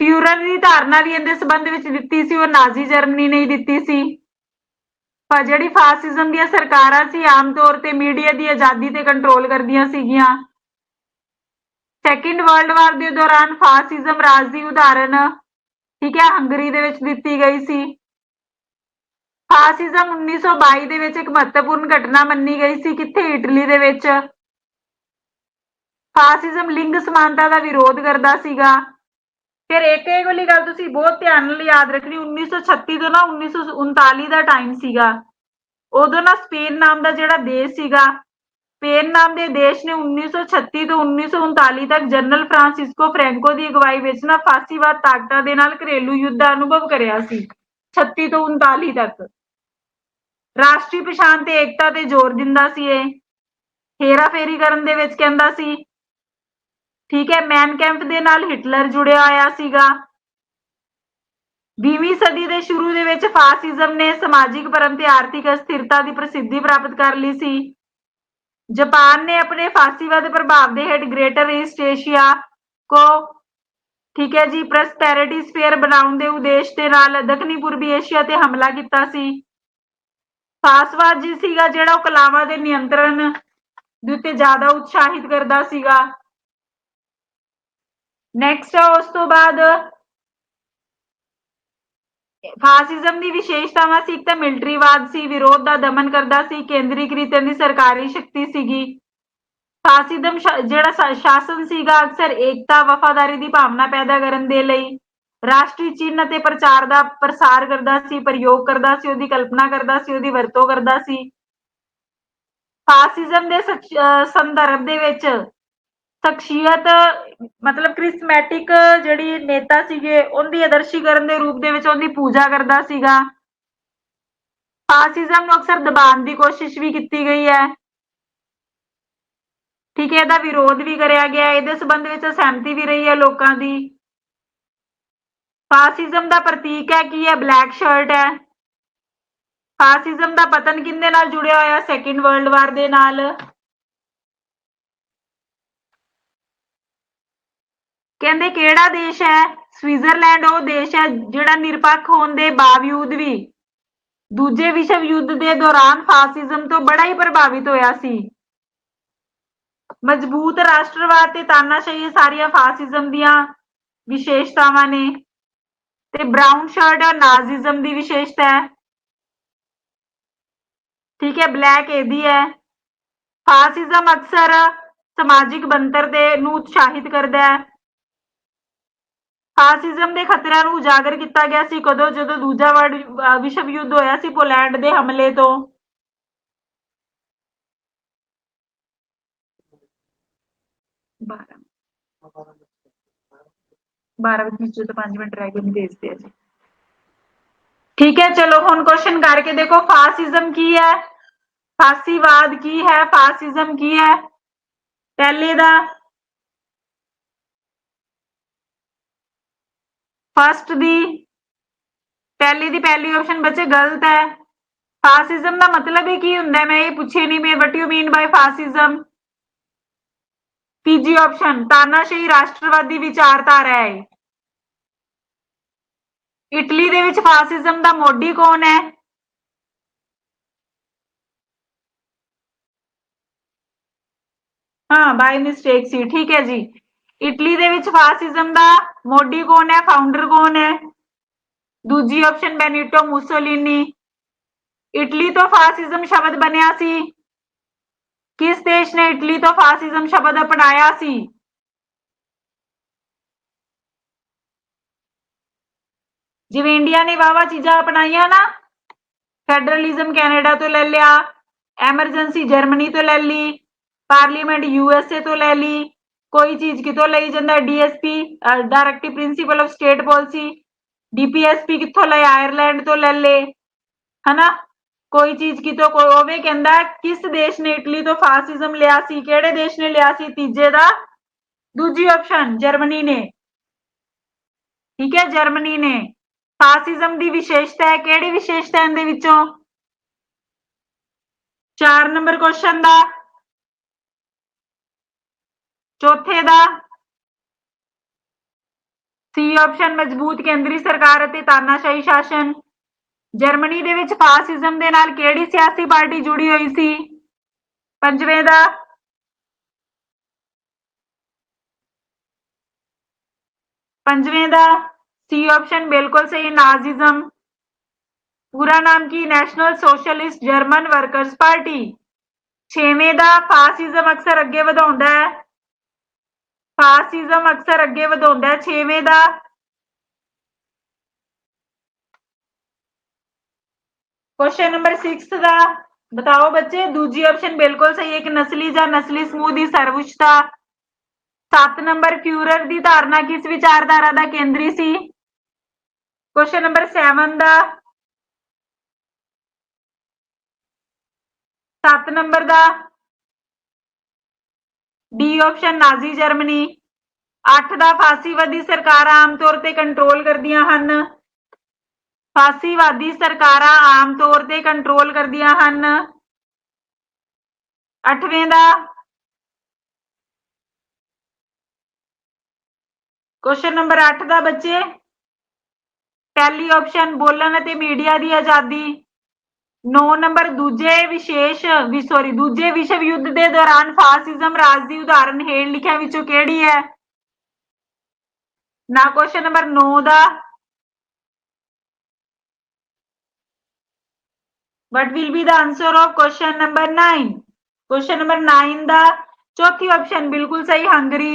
ਫਿਊਰਰ ਦੀ ਧਾਰਨਾ ਵੀ ਇਹਦੇ ਸੰਬੰਧ ਵਿੱਚ ਦਿੱਤੀ ਸੀ, ਉਹ ਨਾਜ਼ੀ ਜਰਮਨੀ ਨੇ ਹੀ ਦਿੱਤੀ ਸੀ। ਪਰ ਜਿਹੜੀ ਫਾਸਿਜ਼ਮ ਦੀਆਂ ਸਰਕਾਰਾਂ ਸੀ, ਆਮ ਤੌਰ ਤੇ ਮੀਡੀਆ ਦੀ ਆਜ਼ਾਦੀ ਤੇ ਕੰਟਰੋਲ ਕਰਦੀਆਂ ਸੀਗੀਆਂ। ਸੈਕਿੰਡ ਵਰਲਡ ਵਾਰ ਦੇ ਦੌਰਾਨ ਫਾਸਿਜ਼ਮ ਰਾਜ ਦੀ ਉਦਾਹਰਣ ਠੀਕ ਹੈ, ਹੰਗਰੀ ਦੇ ਵਿੱਚ ਦਿੱਤੀ ਗਈ ਸੀ। ਫਾਸਿਜ਼ਮ 1922 ਦੇ ਵਿੱਚ ਇੱਕ ਮਹੱਤਵਪੂਰਨ ਘਟਨਾ ਮੰਨੀ ਗਈ ਸੀ, ਕਿੱਥੇ? ਇਟਲੀ ਦੇ ਵਿੱਚ। ਫਾਸਿਜ਼ਮ ਲਿੰਗ ਸਮਾਨਤਾ ਦਾ ਵਿਰੋਧ ਕਰਦਾ ਸੀਗਾ। ਫਿਰ ਇੱਕ ਇਹ ਵਾਲੀ ਗੱਲ ਤੁਸੀਂ ਬਹੁਤ ਧਿਆਨ ਨਾਲ ਯਾਦ ਰੱਖਣੀ 1936 ਤੋਂ ਨਾ 1939 ਦਾ ਟਾਈਮ ਸੀਗਾ। ਉਦੋਂ ਨਾ ਸਪੇਨ ਨਾਮ ਦਾ ਜਿਹੜਾ ਦੇਸ਼ ਸੀਗਾ, ਸਪੇਨ ਨਾਮ ਦੇ ਦੇਸ਼ ਨੇ 1936 ਤੋਂ 1939 ਤੱਕ ਜਨਰਲ ਫ੍ਰਾਂਸਿਸਕੋ ਫ੍ਰੈਂਕੋ ਦੀ ਅਗਵਾਈ ਵਿੱਚ ਨਾ ਫਾਸੀਵਾਦ ਤਾਕਤਾਂ ਦੇ ਨਾਲ ਘਰੇਲੂ ਯੁੱਧ ਦਾ ਅਨੁਭਵ ਕਰਿਆ ਸੀ 36 ਤੋਂ 39 ਤੱਕ। ਰਾਸ਼ਟਰੀ ਪਛਾਣ ਤੇ ਏਕਤਾ ਤੇ ਜ਼ੋਰ ਦਿੰਦਾ ਸੀ ਇਹ। ਹੇਰਾ ਫੇਰੀ ਕਰਨ ਦੇ ਵਿੱਚ ਕਹਿੰਦਾ ਸੀ ਠੀਕ ਹੈ ਮੈਨ ਕੈਂਪ ਦੇ ਨਾਲ ਹਿਟਲਰ ਜੁੜਿਆ ਹੋਇਆ ਸੀਗਾ। 20ਵੀਂ ਸਦੀ ਦੇ ਸ਼ੁਰੂ ਦੇ ਵਿੱਚ ਫਾਸਿਜ਼ਮ ਨੇ ਸਮਾਜਿਕ ਪਰਮ ਤੇ ਆਰਥਿਕ ਅਸਥਿਰਤਾ ਦੀ ਪ੍ਰਸਿੱਧੀ ਪ੍ਰਾਪਤ ਕਰ ਲਈ ਸੀ। ਜਾਪਾਨ ਨੇ ਆਪਣੇ ਫਾਸੀਵਾਦ ਪ੍ਰਭਾਵ ਦੇ ਹੇਠ ਗ੍ਰੇਟਰ ਈਸਟ ਏਸ਼ੀਆ ਕੋ ਠੀਕ ਹੈ ਜੀ ਪ੍ਰਸਪੈਰਿਟੀ ਸਫੇਅਰ ਬਣਾਉਣ ਦੇ ਉਦੇਸ਼ ਦੇ ਨਾਲ ਦੱਖਣੀ ਪੂਰਬੀ ਏਸ਼ੀਆ ਤੇ ਹਮਲਾ ਕੀਤਾ ਸੀ। ਫਾਸਵਾਦ ਜੀ ਸੀਗਾ ਜਿਹੜਾ ਉਹ ਕਲਾਵਾਂ ਦੇ ਨਿਯੰਤਰਣ ਦੇ ਉੱਤੇ ਜ਼ਿਆਦਾ ਉਤਸ਼ਾਹਿਤ ਕਰਦਾ ਸੀਗਾ। ਨੈਕਸਟ ਉਸ ਤੋਂ ਬਾਅਦ ਫਾਸਿਜ਼ਮ ਦੀ ਵਿਸ਼ੇਸ਼ਤਾਵਾਂ ਸੀ, ਇੱਕ ਤਾਂ ਮਿਲਟਰੀਵਾਦ ਸੀ, ਵਿਰੋਧ ਦਾ ਦਮਨ ਕਰਦਾ ਸੀ, ਕੇਂਦਰੀਕ੍ਰਿਤ ਦੀ ਸਰਕਾਰੀ ਸ਼ਕਤੀ ਸੀਗੀ। ਫਾਸਿਜ਼ਮ ਜਿਹੜਾ ਸ਼ਾਸਨ ਸੀਗਾ, ਅਕਸਰ ਏਕਤਾ, ਵਫਾਦਾਰੀ ਦੀ ਭਾਵਨਾ ਪੈਦਾ ਕਰਨ ਦੇ ਲਈ ਰਾਸ਼ਟਰੀ ਚਿੰਨ੍ਹ ਅਤੇ ਪ੍ਰਚਾਰ ਦਾ ਪ੍ਰਸਾਰ ਕਰਦਾ ਸੀ, ਪ੍ਰਯੋਗ ਕਰਦਾ ਸੀ, ਉਹਦੀ ਕਲਪਨਾ ਕਰਦਾ ਸੀ, ਉਹਦੀ ਵਰਤੋਂ ਕਰਦਾ ਸੀ। ਫਾਸਿਜ਼ਮ ਦੇ ਸੰਦਰਭ ਦੇ ਵਿੱਚ ਸ਼ਖਸੀਅਤ, ਮਤਲਬ ਕ੍ਰਿਸਮੈਟਿਕ ਜਿਹੜੀ ਨੇਤਾ ਸੀਗੇ, ਉਹਦੀ ਆਦਰਸ਼ੀਕਰਨ ਦੇ ਰੂਪ ਦੇ ਵਿੱਚ ਉਹਦੀ ਪੂਜਾ ਕਰਦਾ ਸੀਗਾ। ਫਾਸਿਜ਼ਮ ਨੂੰ ਅਕਸਰ ਦਬਾਉਣ ਦੀ ਕੋਸ਼ਿਸ਼ ਵੀ ਕੀਤੀ ਗਈ ਹੈ। ਠੀਕ ਹੈ, ਇਹਦਾ ਵਿਰੋਧ ਵੀ ਕਰਿਆ ਗਿਆ ਇਹਦੇ ਸੰਬੰਧ ਵਿੱਚ ਸਹਿਮਤੀ ਵੀ ਰਹੀ ਹੈ ਲੋਕਾਂ ਦੀ। ਫਾਸਿਜ਼ਮ ਦਾ ਪ੍ਰਤੀਕ ਹੈ, ਕੀ ਹੈ? ਬਲੈਕ ਸ਼ਰਟ ਹੈ। ਫਾਸਿਜ਼ਮ ਦਾ ਪਤਨ ਕਿੰਦੇ ਨਾਲ ਜੁੜਿਆ ਹੋਇਆ? ਸੈਕਿੰਡ ਵਰਲਡ ਵਾਰ ਦੇ ਨਾਲ। ਕਹਿੰਦੇ ਕਿਹੜਾ ਦੇਸ਼ ਹੈ? ਸਵਿਟਜ਼ਰਲੈਂਡ, ਉਹ ਦੇਸ਼ ਹੈ ਜਿਹੜਾ ਨਿਰਪੱਖ ਹੋਣ ਦੇ ਬਾਵਜੂਦ ਵੀ ਦੂਜੇ ਵਿਸ਼ਵ ਯੁੱਧ ਦੇ ਦੌਰਾਨ ਫਾਸਿਜ਼ਮ ਤੋਂ ਬੜਾ ਹੀ ਪ੍ਰਭਾਵਿਤ ਹੋਇਆ ਸੀ। ਮਜ਼ਬੂਤ ਰਾਸ਼ਟਰਵਾਦ ਤੇ ਤਾਨਾਸ਼ਾਹੀ ਸਾਰੀਆਂ ਫਾਸਿਜ਼ਮ ਦੀਆਂ ਵਿਸ਼ੇਸ਼ਤਾਵਾਂ ਨੇ ਤੇ ਬ੍ਰਾਊਨ ਸ਼ਰਟ ਔਰ ਨਾਜ਼ੀਜ਼ਮ ਦੀ ਵਿਸ਼ੇਸ਼ਤਾ ਹੈ। ਠੀਕ ਹੈ, ਬਲੈਕ ਇਹਦੀ ਹੈ। ਫਾਸਿਜ਼ਮ ਅਕਸਰ ਸਮਾਜਿਕ ਬੰਤਰ ਦੇ ਨੂੰ ਉਤਸ਼ਾਹਿਤ ਕਰਦਾ ਹੈ। ਫਾਸਿਜ਼ਮ ਦੇ ਖਤਰਿਆਂ ਨੂੰ ਉਜਾਗਰ ਕੀਤਾ ਗਿਆ ਸੀ ਕਦੋਂ? ਜਦੋਂ ਦੂਜਾ ਵਰਲਡ ਵਿਸ਼ਵ ਯੁੱਧ ਹੋਇਆ ਸੀ ਪੋਲੈਂਡ ਦੇ ਹਮਲੇ ਤੋਂ। ਬਾਰਾਂ। ਵਜੇ ਤੋਂ 5 ਮਿੰਟ ਰਹਿ ਗਏ ਨੇ ਭੇਜਦੇ ਆ ਜੀ। ਠੀਕ ਹੈ, ਚਲੋ ਹੁਣ ਕੁਐਸਚਨ ਕਰਕੇ ਦੇਖੋ, ਫਾਸਿਜ਼ਮ ਕੀ ਹੈ? ਫਾਸੀਵਾਦ ਕੀ ਹੈ? ਫਾਸਿਜ਼ਮ ਕੀ ਹੈ? ਪਹਿਲੇ ਦਾ ਫਸਟ ਦੀ ਪਹਿਲੀ ਦੀ ਪਹਿਲੀ ਆਪਸ਼ਨ ਬੱਚੇ ਗਲਤ ਹੈ। ਫਾਸਿਜ਼ਮ ਦਾ ਮਤਲਬ ਹੀ ਕੀ ਹੁੰਦਾ ਮੈਂ ਇਹ ਪੁੱਛੇ ਨਹੀਂ ਮੈਂ ਵਟ ਯੂ ਮੀਨ ਬਾਈ ਫਾਸਿਜ਼ਮ ਤੀਜੀ ਆਪਸ਼ਨ ਤਾਨਾਸ਼ਾਹੀ ਰਾਸ਼ਟਰਵਾਦੀ ਵਿਚਾਰਧਾਰਾ ਹੈ। ਇਟਲੀ ਦੇ ਵਿੱਚ ਫਾਸਿਜ਼ਮ ਦਾ ਮੋਢੀ ਕੌਣ ਹੈ? ਹਾਂ ਬਾਈ ਮਿਸਟੇਕ ਸੀ, ਠੀਕ ਹੈ ਜੀ। ਇਟਲੀ ਦੇ ਵਿੱਚ ਫਾਸਿਜ਼ਮ ਦਾ ਮੋਢੀ ਕੌਣ ਹੈ ਫਾਊਂਡਰ ਕੌਣ ਹੈ ਦੂਜੀ ਆਪਸ਼ਨ ਬੈਨੀਟੋ ਮੁਸੋਲਿਨੀ ਇਟਲੀ ਤੋਂ ਫਾਸਿਜ਼ਮ ਸ਼ਬਦ ਬਣਿਆ ਸੀ ਕਿਸ ਦੇਸ਼ ਨੇ ਇਟਲੀ ਤੋਂ ਫਾਸਿਜ਼ਮ ਸ਼ਬਦ ਅਪਣਾਇਆ ਸੀ ਜਿਵੇਂ ਇੰਡੀਆ ਨੇ ਵਾਵਾ ਚੀਜ਼ਾਂ ਅਪਣਾਈਆਂ ਨਾ ਫੈਡਰਲਿਜ਼ਮ ਕੈਨੇਡਾ ਤੋਂ ਲੈ ਲਿਆ ਐਮਰਜੈਂਸੀ ਜਰਮਨੀ ਤੋਂ ਲੈ ਲਈ ਪਾਰਲੀਮੈਂਟ ਯੂਐਸਏ ਤੋਂ ਲੈ ਲਈ ਕੋਈ ਚੀਜ਼ ਕਿਤੋਂ ਲਈ ਜਾਂਦਾ? DSP directive principle of state policy DPSP ਕਿੱਥੋਂ ਲਏ? ਆਇਰਲੈਂਡ ਤੋਂ ਲੈ ਲੇ ਹਨਾ? ਕੋਈ ਚੀਜ਼ ਕਿਤੋਂ ਕੋਈ ਹੋਵੇ ਕਹਿੰਦਾ, ਕਿਸ ਦੇਸ਼ ਨੇ ਇਟਲੀ ਤੋਂ ਫਾਸਿਜ਼ਮ ਲਿਆ ਸੀ? ਕਿਹੜੇ ਦੇਸ਼ ਨੇ ਲਿਆ ਸੀ? ਤੀਜੇ ਦਾ। ਦੂਜੀ ਆਪਸ਼ਨ ਜਰਮਨੀ ਨੇ। ਠੀਕ ਹੈ? ਜਰਮਨੀ ਨੇ। ਫਾਸਿਜ਼ਮ ਦੀ ਵਿਸ਼ੇਸ਼ਤਾ ਹੈ। ਕਿਹੜੀ ਵਿਸ਼ੇਸ਼ਤਾ ਇਹਦੇ ਵਿੱਚੋਂ? 4 ਨੰਬਰ ਕੁਐਸਚਨ ਦਾ। ਚੌਥੇ ਦਾ। ਸੀ ਆਪਸ਼ਨ ਮਜ਼ਬੂਤ ਕੇਂਦਰੀ ਸਰਕਾਰ ਅਤੇ ਤਾਨਾਸ਼ਾਹੀ ਸ਼ਾਸਨ। ਜਰਮਨੀ ਦੇ ਵਿੱਚ ਫਾਸਿਜ਼ਮ ਦੇ ਨਾਲ ਕਿਹੜੀ ਸਿਆਸੀ ਪਾਰਟੀ ਜੁੜੀ ਹੋਈ ਸੀ? ਪੰਜਵੇਂ ਦਾ। ਪੰਜਵੇਂ ਦਾ। ਸੀ ਆਪਸ਼ਨ ਬਿਲਕੁਲ ਸਹੀ, ਨਾਜ਼ਿਜ਼ਮ। ਪੂਰਾ ਨਾਮ ਕੀ? National Socialist German Workers Party ਛੇਵੇਂ ਦਾ। ਫਾਸਿਜ਼ਮ ਅਕਸਰ ਅੱਗੇ ਵਧਾਉਂਦਾ ਹੈ। ਫਾਸਿਜ਼ਮ ਅਕਸਰ ਅੱਗੇ ਵਧਾਉਂਦਾ ਹੈ ਛੇਵੇਂ ਦਾ क्वेश्चन नंबर सिक्स ਦਾ बताओ ਬੱਚੇ ਦੂਜੀ ਆਪਸ਼ਨ ਬਿਲਕੁਲ ਸਹੀ ਹੈ ਕਿ ਨਸਲੀ ਜਾਂ ਨਸਲੀ ਸਮੂਹ ਦੀ ਸਰਵਉੱਚਤਾ 7 ਨੰਬਰ ਫਿਊਰਰ ਦੀ ਧਾਰਨਾ ਕਿਸ ਵਿਚਾਰਧਾਰਾ ਦਾ ਕੇਂਦਰੀ ਸੀ ਕੁਐਸਚਨ ਨੰਬਰ 7 ਦਾ 7 ਨੰਬਰ ਦਾ ਡੀ ਆਪਸ਼ਨ ਨਾਜ਼ੀ ਜਰਮਨੀ 8 ਦਾ ਫਾਸੀਵਾਦੀ ਸਰਕਾਰਾਂ ਆਮ ਤੌਰ ਤੇ ਕੰਟਰੋਲ ਕਰਦੀਆਂ ਹਨ। ਫਾਸੀਵਾਦੀ ਸਰਕਾਰਾਂ ਆਮ ਤੌਰ ਤੇ ਕੰਟਰੋਲ ਕਰਦੀਆਂ ਹਨ। ਅੱਠਵੇਂ ਦਾ ਕੁਐਸਚਨ ਨੰਬਰ 8 ਦਾ ਬੱਚੇ। ਪਹਿਲੀ ਆਪਸ਼ਨ ਬੋਲਣ ਅਤੇ ਮੀਡੀਆ ਦੀ ਆਜ਼ਾਦੀ। 9 ਨੰਬਰ, ਦੂਜੇ ਵਿਸ਼ੇਸ਼ ਵੀ ਸੌਰੀ ਦੂਜੇ ਵਿਸ਼ਵ ਯੁੱਧ ਦੇ ਦੌਰਾਨ ਫਾਸਿਜ਼ਮ ਰਾਜ ਦੀ ਉਦਾਹਰਣ ਹੇਠ ਲਿਖਿਆਂ ਵਿੱਚੋਂ ਕਿਹੜੀ ਹੈ? ਨਾ ਕੁਐਸਚਨ ਨੰਬਰ 9 ਦਾ। What will be the answer of question number 9 question number 9 ਦਾ ਚੌਥੀ ਆਪਸ਼ਨ ਬਿਲਕੁਲ ਸਹੀ ਹੰਗਰੀ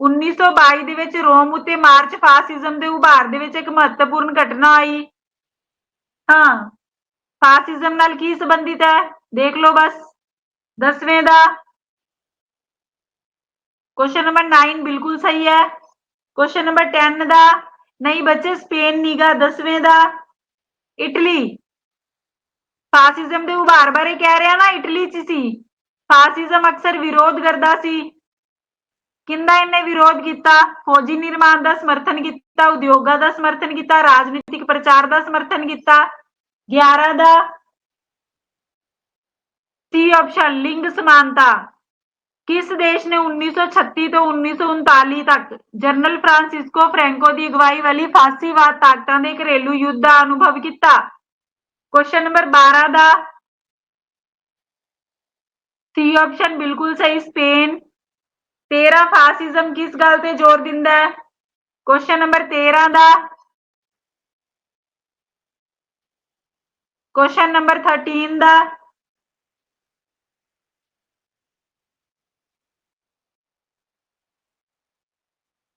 1922 ਦੇ ਵਿੱਚ ਰੋਮ ਉੱਤੇ ਮਾਰਚ ਫਾਸਿਜ਼ਮ ਦੇ ਉਭਾਰ ਦੇ ਵਿੱਚ ਇੱਕ ਮਹੱਤਵਪੂਰਨ ਘਟਨਾ ਆਈ। ਹਾਂ। ਫਾਸਿਜ਼ਮ ਨਾਲ ਕੀ ਸੰਬੰਧਿਤ ਹੈ? ਦੇਖ ਲਓ ਬਸ। ਦਸਵੇਂ ਦਾ ਕੁਐਸਚਨ ਨੰਬਰ 9 ਬਿਲਕੁਲ ਸਹੀ ਹੈ। ਕੁਐਸਚਨ ਨੰਬਰ 10 ਦਾ ਨਹੀਂ ਬੱਚੇ, ਸਪੇਨ ਨੀਗਾ ਦਸਵੇਂ ਦਾ ਇਟਲੀ। ਫਾਸਿਜ਼ਮ ਦੇ ਉਭਾਰ ਬਾਰੇ ਕਹਿ ਰਿਹਾ ਨਾ, ਇਟਲੀ 'ਚ ਸੀ। ਫਾਸਿਜ਼ਮ ਅਕਸਰ ਵਿਰੋਧ ਕਰਦਾ ਸੀ। ਕਿੰਦਾ ਇਹਨੇ ਵਿਰੋਧ ਕੀਤਾ? ਫੌਜੀ ਨਿਰਮਾਣ ਦਾ ਸਮਰਥਨ ਕੀਤਾ, ਉਦਯੋਗਾਂ ਦਾ ਸਮਰਥਨ ਕੀਤਾ, ਰਾਜਨੀਤਿਕ ਪ੍ਰਚਾਰ ਦਾ ਸਮਰਥਨ ਕੀਤਾ। 11 ਦਾ ਸੀ ਆਪਸ਼ਨ ਲਿੰਗ ਸਮਾਨਤਾ ਕਿਸ ਦੇਸ਼ ਨੇ 1936 ਤੋਂ 1939 ਤੱਕ ਜਨਰਲ ਫ੍ਰਾਂਸਿਸਕੋ ਫ੍ਰੈਂਕੋ ਦੀ ਅਗਵਾਈ ਵਾਲੀ ਫਾਸੀਵਾਦ ਤਾਕਤਾਂ ਦੇ ਘਰੇਲੂ ਯੁੱਧ ਦਾ ਅਨੁਭਵ ਕੀਤਾ ਕੁਐਸਚਨ ਨੰਬਰ 12 ਦਾ ਸੀ ਆਪਸ਼ਨ ਬਿਲਕੁਲ ਸਹੀ ਸਪੇਨ 13 ਫਾਸਿਜ਼ਮ ਕਿਸ ਗੱਲ ਤੇ ਜ਼ੋਰ ਦਿੰਦਾ ਹੈ ਕੁਐਸਚਨ ਨੰਬਰ 13 ਦਾ ਕੁਐਸਚਨ ਨੰਬਰ 13 ਦਾ।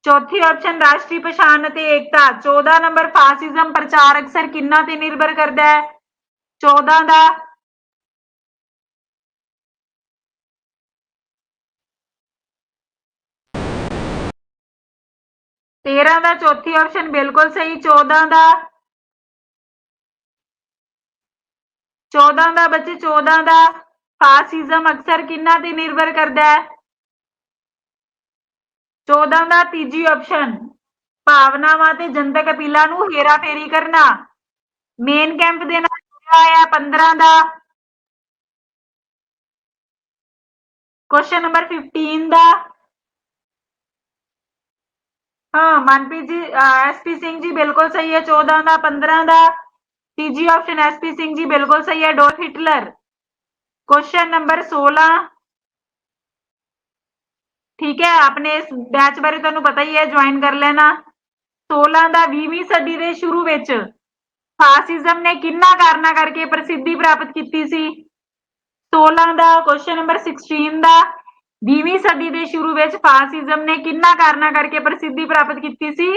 ਚੌਥੀ ਆਪਸ਼ਨ ਰਾਸ਼ਟਰੀ ਪਛਾਣ ਅਤੇ ਏਕਤਾ। 14 ਨੰਬਰ ਫਾਸਿਜ਼ਮ ਪ੍ਰਚਾਰ ਅਕਸਰ ਕਿੰਨਾ ਤੇ ਨਿਰਭਰ ਕਰਦਾ ਹੈ? 14 ਦਾ। ਤੇਰਾਂ ਦਾ ਚੌਥੀ ਆਪਸ਼ਨ ਬਿਲਕੁਲ ਸਹੀ। 14 ਦਾ। 14 ਦਾ ਬੱਚੇ 14 ਦਾ ਫਾਸਿਜ਼ਮ ਅਕਸਰ ਕਿੰਨਾ ਤੇ ਨਿਰਭਰ ਕਰਦਾ ਹੈ? 14 ਦਾ ਤੀਜੀ ਆਪਸ਼ਨ ਭਾਵਨਾਵਾਂ ਤੇ ਜਨਤਕ ਅਪੀਲਾਂ ਨੂੰ ਹੇਰਾਫੇਰੀ ਕਰਨਾ। ਮੇਨ ਕੈਂਪ ਦੇ ਨਾਲ ਜੁੜਿਆ ਹੋਇਆ 15 ਦਾ। ਕੁਐਸਚਨ ਨੰਬਰ 15 ਦਾ। ਹਾਂ, ਮਨਪ੍ਰੀਤ ਜੀ ਐਸਪੀ ਸਿੰਘ ਜੀ ਬਿਲਕੁਲ ਸਹੀ ਹੈ 14 ਦਾ 15 ਦਾ। ਤੀਜੀ ਆਪਸ਼ਨ ਐਸਪੀ ਸਿੰਘ ਜੀ ਬਿਲਕੁਲ ਸਹੀ ਹੈ ਡੋਲਫ ਹਿਟਲਰ क्वेश्चन ਨੰਬਰ 16 ਠੀਕ ਹੈ ਆਪਣੇ ਇਸ ਬੈਚ ਬਾਰੇ ਤੁਹਾਨੂੰ ਪਤਾ ਹੀ ਹੈ ਜੁਆਇਨ ਕਰ ਲੈਣਾ 16 ਦਾ 20ਵੀਂ ਸਦੀ ਦੇ ਸ਼ੁਰੂ ਵਿੱਚ ਫਾਸਿਜ਼ਮ ਨੇ ਕਿੰਨਾ ਕਾਰਨਾਂ ਕਰਕੇ ਪ੍ਰਸਿੱਧੀ ਪ੍ਰਾਪਤ ਕੀਤੀ ਸੀ 16 ਦਾ ਕੁਐਸਚਨ ਨੰਬਰ 16 ਦਾ 20ਵੀਂ ਸਦੀ ਦੇ ਸ਼ੁਰੂ ਵਿੱਚ ਫਾਸਿਜ਼ਮ ਨੇ ਕਿੰਨਾ ਕਾਰਨਾਂ ਕਰਕੇ ਪ੍ਰਸਿੱਧੀ ਪ੍ਰਾਪਤ ਕੀਤੀ ਸੀ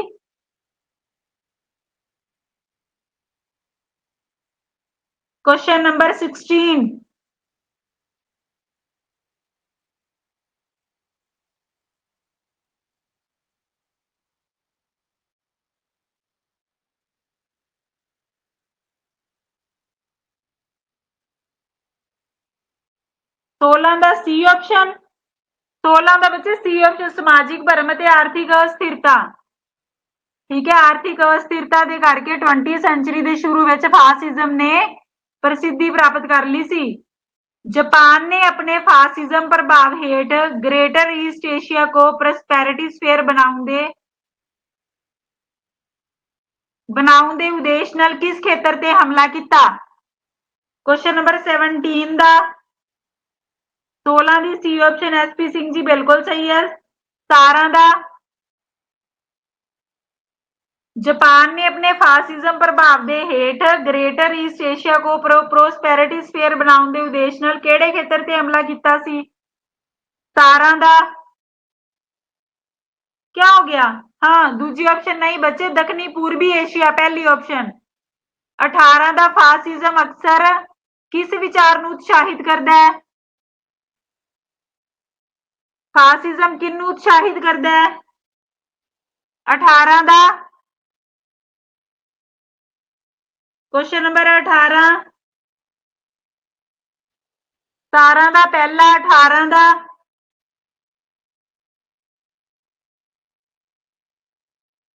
ਕੁਐਸਚਨ ਨੰਬਰ 16 16 ਦਾ ਸੀ ਆਪਸ਼ਨ 16 ਦਾ ਬੱਚੇ ਸੀ ਆਪਸ਼ਨ ਸਮਾਜਿਕ ਭਰਮ ਅਤੇ ਆਰਥਿਕ ਅਸਥਿਰਤਾ। ਠੀਕ ਹੈ, ਆਰਥਿਕ ਅਸਥਿਰਤਾ ਦੇ ਕਰਕੇ 20 ਸੈਂਚੁਰੀ ਦੇ ਸ਼ੁਰੂ ਵਿੱਚ ਫਾਸਿਜ਼ਮ ਨੇ ਪ੍ਰਸਿੱਧੀ ਪ੍ਰਾਪਤ ਕਰ ਲਈ ਸੀ। ਜਾਪਾਨ ਨੇ ਆਪਣੇ ਫਾਸਿਜ਼ਮ ਪ੍ਰਭਾਵ ਹੇਠ Greater East Asia co prosperity sphere ਬਣਾਉਣ ਦੇ ਬਣਾਉਣ ਦੇ ਉਦੇਸ਼ ਨਾਲ ਕਿਸ ਖੇਤਰ ਤੇ ਹਮਲਾ ਕੀਤਾ? ਕੁਐਸਚਨ ਨੰਬਰ 17 ਦਾ 16 ਦੀ C option SP Singh ji ਬਿਲਕੁਲ ਸਹੀ ਹੈ। 17 ਦਾ ਜਾਪਾਨ ਨੇ ਆਪਣੇ ਫਾਸਿਜ਼ਮ ਪ੍ਰਭਾਵ ਦੇ ਹੇਠ Greater East Asia co prosperity sphere ਬਣਾਉਣ ਦੇ ਉਦੇਸ਼ ਨਾਲ ਕਿਹੜੇ ਖੇਤਰ ਤੇ ਹਮਲਾ ਕੀਤਾ ਸੀ? 17 ਦਾ ਕੀ ਹੋ ਗਿਆ? ਹਾਂ, ਦੂਜੀ ਆਪਸ਼ਨ ਨਹੀਂ ਬੱਚੇ, ਦੱਖਣੀ ਪੂਰਬੀ ਏਸ਼ੀਆ, ਪਹਿਲੀ ਆਪਸ਼ਨ 18 ਦਾ ਫਾਸਿਜ਼ਮ ਅਕਸਰ ਕਿਸ ਵਿਚਾਰ ਨੂੰ ਉਤਸ਼ਾਹਿਤ ਕਰਦਾ ਹੈ? ਫਾਸਿਜ਼ਮ ਕਿਹਨੂੰ ਉਤਸ਼ਾਹਿਤ ਕਰਦਾ ਹੈ? 18 ਦਾ ਕੁਐਸਚਨ ਨੰਬਰ 18 17 ਦਾ ਪਹਿਲਾ 18 ਦਾ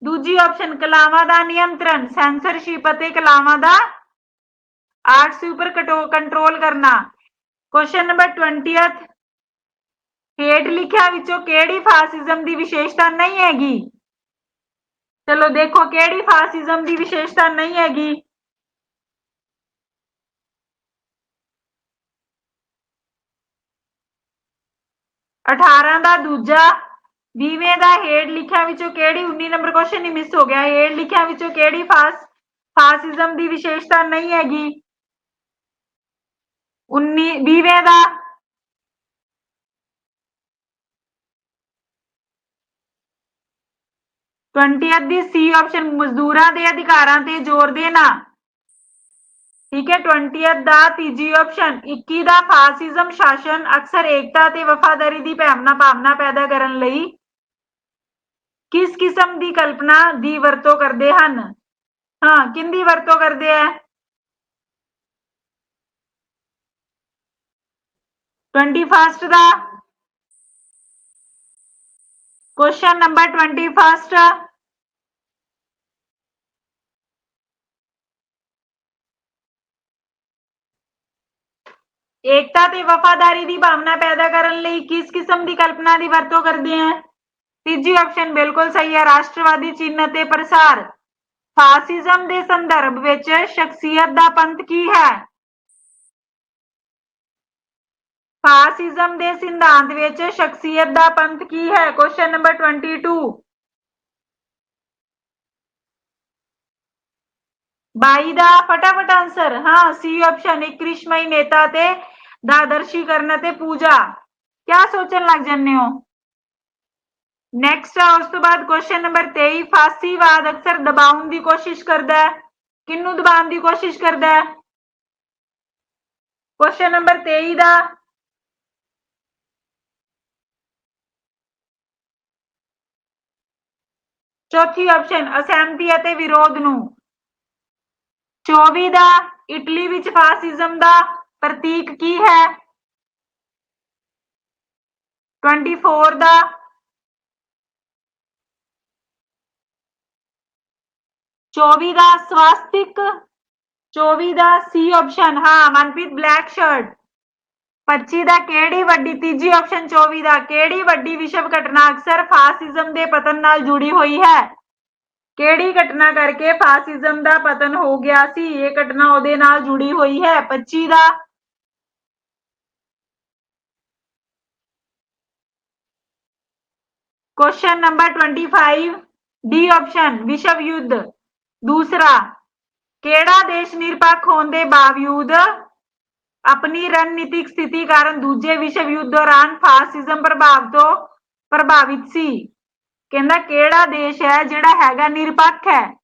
ਦੂਜੀ ਆਪਸ਼ਨ ਕਲਾਵਾਂ ਦਾ ਨਿਯੰਤਰਣ ਸੈਂਸਰਸ਼ਿਪ ਅਤੇ ਕਲਾਵਾਂ ਦਾ ਆਰਟਸ ਉੱਪਰ ਕੰਟਰੋਲ ਕਰਨਾ ਕੁਐਸਚਨ ਨੰਬਰ 20th ਹੇਠ ਲਿਖਿਆ ਵਿੱਚੋਂ ਕਿਹੜੀ ਫਾਸਿਜ਼ਮ ਦੀ ਵਿਸ਼ੇਸ਼ਤਾ ਨਹੀਂ ਹੈਗੀ? ਚਲੋ ਦੇਖੋ, ਕਿਹੜੀ ਫਾਸਿਜ਼ਮ ਦੀ ਵਿਸ਼ੇਸ਼ਤਾ ਨਹੀਂ ਹੈਗੀ? 18 ਦਾ ਦੂਜਾ 20ਵੇਂ ਦਾ ਹੇਠ ਲਿਖਿਆ ਵਿੱਚੋਂ ਕਿਹੜੀ 19 ਨੰਬਰ ਕੁਐਸਚਨ ਹੀ ਮਿਸ ਹੋ ਗਿਆ? ਹੇਠ ਲਿਖਿਆ ਵਿੱਚੋਂ ਕਿਹੜੀ ਫਾਸ, ਫਾਸਿਜ਼ਮ ਦੀ ਵਿਸ਼ੇਸ਼ਤਾ ਨਹੀਂ ਹੈਗੀ? 19 20ਵੇਂ ਦਾ ਟਵੰਟੀ ਦੀ ਸੀ ਆਪਸ਼ਨ ਮਜ਼ਦੂਰਾਂ ਦੇ ਅਧਿਕਾਰਾਂ ਤੇ ਜ਼ੋਰ ਦੇਣਾ। ਠੀਕ ਹੈ 20th ਦਾ ਤੀਜੀ ਆਪਸ਼ਨ 21 ਦਾ ਫਾਸਿਜ਼ਮ ਸ਼ਾਸਨ ਅਕਸਰ ਏਕਤਾ ਤੇ ਵਫਾਦਾਰੀ ਦੀ ਭਾਵਨਾ ਭਾਵਨਾ ਪੈਦਾ ਕਰਨ ਲਈ ਕਿਸ ਕਿਸਮ ਦੀ ਕਲਪਨਾ ਦੀ ਵਰਤੋਂ ਕਰਦੇ ਹਨ? ਹਾਂ ਕਿੰਦੀ ਵਰਤੋਂ ਕਰਦੇ ਆ? 21st ਦਾ ਕੁਐਸਚਨ ਨੰਬਰ 21st ਏਕਤਾ ਤੇ ਵਫਾਦਾਰੀ ਦੀ ਭਾਵਨਾ ਪੈਦਾ ਕਰਨ ਲਈ ਕਿਸ ਕਿਸਮ ਦੀ ਕਲਪਨਾ ਦੀ ਵਰਤੋਂ ਕਰਦੇ ਆ? ਤੀਜੀ ਆਪਸ਼ਨ ਬਿਲਕੁਲ ਸਹੀ ਹੈ, ਰਾਸ਼ਟਰਵਾਦੀ ਚਿੰਨ੍ਹ ਤੇ ਪ੍ਰਸਾਰ। ਫਾਸਿਜ਼ਮ ਦੇ ਸੰਦਰਭ ਵਿੱਚ ਸ਼ਖਸੀਅਤ ਦਾ ਪੰਥ ਕੀ ਹੈ? ਫਾਸਿਜ਼ਮ ਦੇ ਸਿਧਾਂਤ ਵਿੱਚ ਸ਼ਖਸੀਅਤ ਦਾ ਪੰਥ ਕੀ ਹੈ? ਕੁਐਸਚਨ ਨੰਬਰ 22 ਬਾਈ ਦਾ ਫਟਾਫਟ ਆਨਸਰ ਹਾਂ ਸੀ ਆਪਸ਼ਨ ਇੱਕ ਕ੍ਰਿਸ਼ਮਈ ਨੇਤਾ ਤੇ ਦਾਦਰਸ਼ੀ ਕਰਨ ਅਤੇ ਪੂਜਾ। ਕਿਆ ਸੋਚਣ ਲੱਗ ਜੰਨੇ ਹੋ? ਨੈਕਸਟ ਆ, ਉਸ ਤੋਂ ਬਾਅਦ ਕੁਐਸਚਨ ਨੰਬਰ 23 ਫਾਸੀਵਾਦ ਅਕਸਰ ਦਬਾਉਣ ਦੀ ਕੋਸ਼ਿਸ਼ ਕਰਦਾ ਹੈ। ਕਿੰਨੂੰ ਦਬਾਉਣ ਦੀ ਕੋਸ਼ਿਸ਼ ਕਰਦਾ ਹੈ? ਕੁਐਸਚਨ ਨੰਬਰ 23 ਦਾ। ਚੌਥੀ ਆਪਸ਼ਨ ਅਸਹਿਮਤੀ ਅਤੇ ਵਿਰੋਧ ਨੂੰ। 24 ਦਾ, ਇਟਲੀ ਵਿੱਚ ਫਾਸਿਜ਼ਮ ਦਾ ਪ੍ਰਤੀਕ ਕੀ ਹੈ? 24 ਦਾ। 24 ਦਾ ਸਵਾਸਤਿਕ 24 ਦਾ ਸੀ ਆਪਸ਼ਨ ਹਾਂ, ਮਨਪ੍ਰੀਤ ਬਲੈਕ ਸ਼ਰਟ 25 ਦਾ ਕਿਹੜੀ ਵੱਡੀ, ਤੀਜੀ ਆਪਸ਼ਨ 24 ਦਾ, ਕਿਹੜੀ ਵੱਡੀ ਵਿਸ਼ਵ ਘਟਨਾ ਅਕਸਰ ਫਾਸਿਜ਼ਮ ਦੇ ਪਤਨ ਨਾਲ ਜੁੜੀ ਹੋਈ ਹੈ? ਕਿਹੜੀ ਘਟਨਾ ਕਰਕੇ ਫਾਸਿਜ਼ਮ ਦਾ ਪਤਨ ਹੋ ਗਿਆ ਸੀ ਇਹ ਘਟਨਾ ਉਹਦੇ ਨਾਲ ਜੁੜੀ ਹੋਈ ਹੈ 25 ਦਾ क्वेश्चन नंबर 25 डी ਆਪਸ਼ਨ ਵਿਸ਼ਵ ਯੁੱਧ ਦੂਸਰਾ ਕਿਹੜਾ ਦੇਸ਼ ਨਿਰਪੱਖ ਹੋਣ ਦੇ ਬਾਵਜੂਦ ਆਪਣੀ ਰਣਨੀਤਿਕ ਸਥਿਤੀ ਕਾਰਨ ਦੂਜੇ ਵਿਸ਼ਵ ਯੁੱਧ ਦੌਰਾਨ ਫਾਸਿਜ਼ਮ ਪ੍ਰਭਾਵ ਤੋਂ ਪ੍ਰਭਾਵਿਤ ਸੀ ਕਹਿੰਦਾ ਕਿਹੜਾ ਦੇਸ਼ ਹੈ ਜਿਹੜਾ ਹੈਗਾ ਨਿਰਪੱਖ ਹੈ?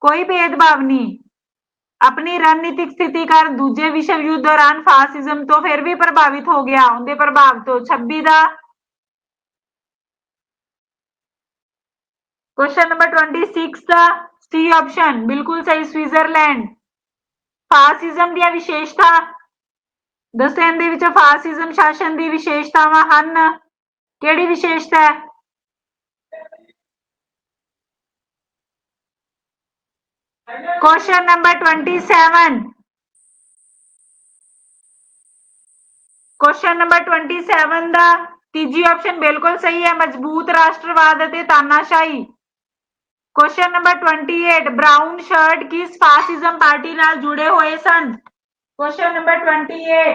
ਕੋਈ ਭੇਦਭਾਵ ਨਹੀਂ। ਆਪਣੀ ਰਣਨੀਤਿਕ ਸਥਿਤੀ ਕਾਰਨ ਦੂਜੇ ਵਿਸ਼ਵ ਯੁੱਧ ਦੌਰਾਨ ਫਾਸਿਜ਼ਮ ਤੋਂ ਫਿਰ ਵੀ ਪ੍ਰਭਾਵਿਤ ਹੋ ਗਿਆ। ਉਹਦੇ ਪ੍ਰਭਾਵ ਤੋਂ 26 ਦਾ ਕੁਐਸਚਨ ਨੰਬਰ 26 ਦਾ ਸੀ ਆਪਸ਼ਨ ਬਿਲਕੁਲ ਸਹੀ, ਸਵਿਟਜ਼ਰਲੈਂਡ। ਫਾਸਿਜ਼ਮ ਦੀਆਂ ਵਿਸ਼ੇਸ਼ਤਾ ਦੱਸਣ ਦੇ ਵਿੱਚ ਫਾਸਿਜ਼ਮ ਸ਼ਾਸਨ ਦੀ ਵਿਸ਼ੇਸ਼ਤਾਵਾਂ ਹਨ। ਕਿਹੜੀ ਵਿਸ਼ੇਸ਼ਤਾ ਹੈ? क्वेश्चन नंबर 27 क्वेश्चन नंबर 27 ਦਾ ਤੀਜੀ ਆਪਸ਼ਨ ਬਿਲਕੁਲ ਸਹੀ ਹੈ ਮਜ਼ਬੂਤ ਰਾਸ਼ਟਰਵਾਦ ਅਤੇ ਤਾਨਾਸ਼ਾਹੀ क्वेश्चन नंबर 28 ब्राउन शर्ट किस फासिज्म पार्टी ਨਾਲ ਜੁੜੇ ਹੋਏ ਸਨ क्वेश्चन नंबर 28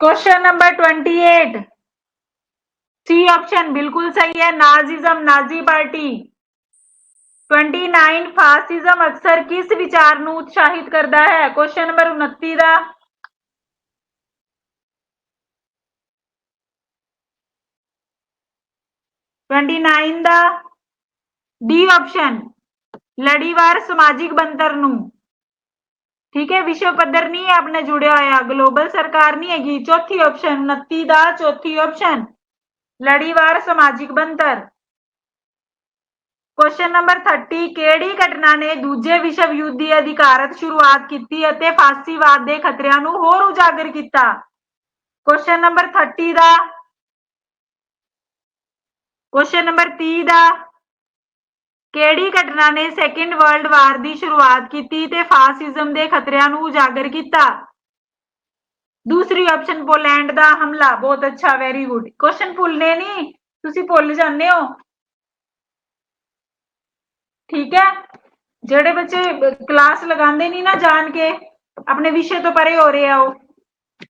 क्वेश्चन नंबर 28 सी ऑप्शन बिल्कुल सही है नाजिज्म नाजी पार्टी 29 ਫਾਸਿਜ਼ਮ ਅਕਸਰ ਕਿਸ ਵਿਚਾਰ ਨੂੰ ਉਤਸ਼ਾਹਿਤ ਕਰਦਾ ਹੈ ਕੁਐਸਚਨ ਨੰਬਰ 29 ਦਾ ट्वेंटी नाइन ਦਾ ਡੀ ਆਪਸ਼ਨ ਲੜੀਵਾਰ ਸਮਾਜਿਕ ਬੰਤਰ ਨੂੰ ਠੀਕ ਹੈ, ਵਿਸ਼ਵ ਪੱਧਰ ਨਹੀਂ ਹੈ ਆਪਣੇ ਜੁੜਿਆ ਹੋਇਆ ਗਲੋਬਲ ਸਰਕਾਰ ਨਹੀਂ ਹੈਗੀ। ਚੌਥੀ ਆਪਸ਼ਨ 29 ਦਾ ਚੌਥੀ ਆਪਸ਼ਨ ਲੜੀਵਾਰ ਸਮਾਜਿਕ ਬੰਤਰ ਕੁਐਸਚਨ ਨੰਬਰ 30 ਕਿਹੜੀ ਘਟਨਾ ਨੇ ਦੂਜੇ ਵਿਸ਼ਵ ਯੁੱਧ ਦੀ ਅਧਿਕਾਰਤ ਸ਼ੁਰੂਆਤ ਕੀਤੀ ਅਤੇ ਫਾਸੀਵਾਦ ਦੇ ਖਤਰਿਆਂ ਨੂੰ ਹੋਰ ਉਜਾਗਰ ਕੀਤਾ? ਕੁਐਸਚਨ ਨੰਬਰ 30 ਦਾ। ਕੁਐਸਚਨ ਨੰਬਰ 30 ਦਾ। ਕਿਹੜੀ ਘਟਨਾ ਨੇ ਸੈਕੰਡ ਵਰਲਡ ਵਾਰ ਦੀ ਸ਼ੁਰੂਆਤ ਕੀਤੀ ਤੇ ਫਾਸਿਜ਼ਮ ਦੇ ਖਤਰਿਆਂ ਨੂੰ ਉਜਾਗਰ ਕੀਤਾ? ਦੂਸਰੀ ਆਪਸ਼ਨ ਪੋਲੈਂਡ ਦਾ ਹਮਲਾ, ਬਹੁਤ ਅੱਛਾ ਵੈਰੀ ਗੁੱਡ ਕੁਐਸਚਨ ਭੁੱਲਨੇ ਨਹੀਂ? ਤੁਸੀਂ ਭੁੱਲ ਜਾਂਦੇ ਹੋ। ਠੀਕ ਹੈ? ਜਿਹੜੇ ਬੱਚੇ ਕਲਾਸ ਲਗਾਉਂਦੇ ਨਹੀਂ ਨਾ ਜਾਣ ਕੇ, ਆਪਣੇ ਵਿਸ਼ੇ ਤੋਂ ਪਰੇ ਹੋ ਰਹੇ ਆ ਉਹ,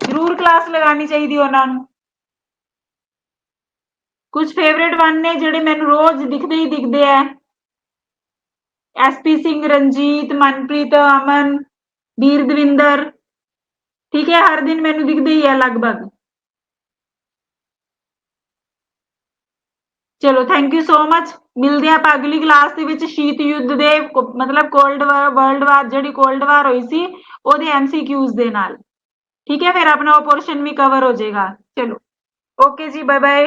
ਜ਼ਰੂਰ ਕਲਾਸ ਲਗਾਉਣੀ ਚਾਹੀਦੀ ਉਹਨਾਂ ਨੂੰ। ਕੁਝ ਫੇਵਰੇਟ ਵਨ ਨੇ ਜਿਹੜੇ ਮੈਨੂੰ ਰੋਜ਼ ਦਿਖਦੇ ਹੀ ਦਿਖਦੇ ਆ। ਐਸਪੀ ਸਿੰਘ ਰਣਜੀਤ ਮਨਪ੍ਰੀਤ ਅਮਨ ਵੀਰ ਦਵਿੰਦਰ ਠੀਕ ਹੈ, ਹਰ ਦਿਨ ਮੈਨੂੰ ਦਿਖਦੇ ਹੀ ਆ ਲਗਭਗ। ਚਲੋ ਥੈਂਕ ਯੂ ਸੋ ਮਚ ਮਿਲਦੇ ਆਪਾਂ ਅਗਲੀ ਕਲਾਸ ਦੇ ਵਿੱਚ ਸ਼ੀਤ ਯੁੱਧ ਦੇ ਮਤਲਬ ਕੋਲਡ ਵਾਰ ਵਰਲਡ ਵਾਰ ਜਿਹੜੀ ਕੋਲਡ ਵਾਰ ਹੋਈ ਸੀ, ਉਹਦੇ ਐਮਸੀਕਿਊਜ਼ ਦੇ ਨਾਲ। ਠੀਕ ਹੈ, ਫਿਰ ਆਪਣਾ ਉਹ ਪੋਰਸ਼ਨ ਵੀ ਕਵਰ ਹੋ ਜਾਏਗਾ। ਚਲੋ ਓਕੇ ਜੀ ਬਾਏ ਬਾਏ